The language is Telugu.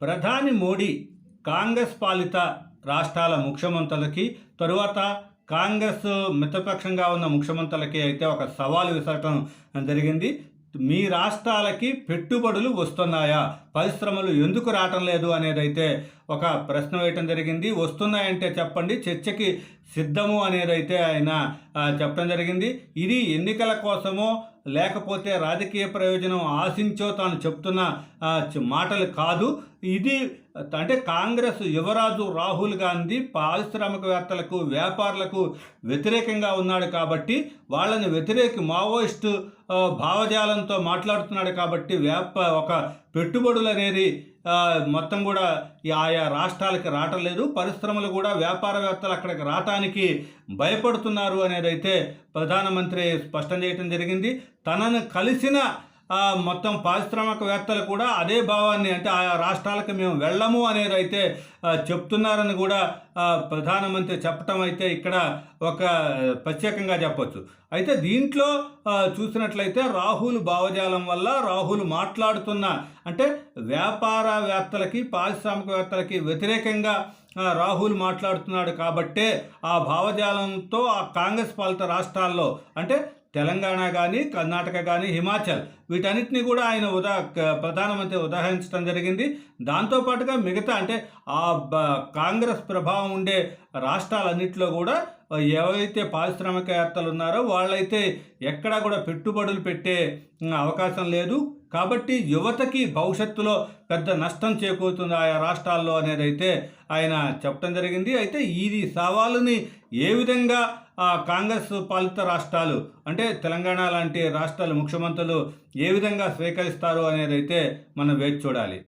ప్రధాని మోడీ కాంగ్రెస్ పాలిత రాష్ట్రాల ముఖ్యమంత్రులకి తరువాత కాంగ్రెస్ మితపక్షంగా ఉన్న ముఖ్యమంత్రులకి అయితే ఒక సవాలు విసరటం జరిగింది. మీ రాష్ట్రాలకి పెట్టుబడులు వస్తున్నాయా? పరిశ్రమలు ఎందుకు రావటం లేదు అనేది అయితే ఒక ప్రశ్న వేయటం జరిగింది. వస్తున్నాయంటే చెప్పండి చర్చకి సిద్ధము అనేది అయితే ఆయన చెప్పడం జరిగింది. ఇది ఎన్నికల కోసమో లేకపోతే రాజకీయ ప్రయోజనం ఆశించో తాను చెప్తున్న మాటలు కాదు. ఇది అంటే కాంగ్రెస్ యువరాజు రాహుల్ గాంధీ పారిశ్రామికవేత్తలకు వ్యాపారులకు వ్యతిరేకంగా ఉన్నాడు కాబట్టి వాళ్ళని వ్యతిరేక మావోయిస్టు భావజాలంతో మాట్లాడుతున్నాడు కాబట్టి వ్యాప ఒక పెట్టుబడులు అనేది మొత్తం కూడా ఆయా రాష్ట్రాలకి రావటం లేదు. పరిశ్రమలు కూడా వ్యాపారవేత్తలు అక్కడికి రావటానికి భయపడుతున్నారు అనేది అయితే ప్రధానమంత్రి స్పష్టం చేయటం జరిగింది. తనను కలిసిన మొత్తం పారిశ్రామికవేత్తలు కూడా అదే భావాన్ని అంటే ఆయా రాష్ట్రాలకు మేము వెళ్ళము అనేది అయితే చెప్తున్నారని కూడా ప్రధానమంత్రి చెప్పటం అయితే ఇక్కడ ఒక ప్రత్యేకంగా చెప్పచ్చు. అయితే దీంట్లో చూసినట్లయితే రాహుల్ భావజాలం వల్ల రాహుల్ మాట్లాడుతున్న అంటే వ్యాపారవేత్తలకి పారిశ్రామికవేత్తలకి వ్యతిరేకంగా రాహుల్ మాట్లాడుతున్నాడు కాబట్టే ఆ భావజాలంతో ఆ కాంగ్రెస్ పాలిత రాష్ట్రాల్లో అంటే తెలంగాణ కానీ కర్ణాటక కానీ హిమాచల్ వీటన్నిటిని కూడా ఆయన ఉదా ప్రధానమంత్రి ఉదాహరించడం జరిగింది. దాంతోపాటుగా మిగతా అంటే ఆ కాంగ్రెస్ ప్రభావం ఉండే రాష్ట్రాలన్నింటిలో కూడా ఎవరైతే పారిశ్రామికవేత్తలు ఉన్నారో వాళ్ళైతే ఎక్కడా కూడా పెట్టుబడులు పెట్టే అవకాశం లేదు. కాబట్టి యువతకి భవిష్యత్తులో పెద్ద నష్టం చేకూరుతుంది ఆయా రాష్ట్రాల్లో అనేది అయితే ఆయన చెప్పడం జరిగింది. అయితే ఈ సవాలుని ఏ విధంగా ఆ, కాంగ్రెస్ పాలిత రాష్ట్రాలు అంటే తెలంగాణ లాంటి రాష్ట్రాల ముఖ్యమంత్రులు ఏ విధంగా స్వీకరిస్తారు అనేది అయితే మనం వేచి చూడాలి.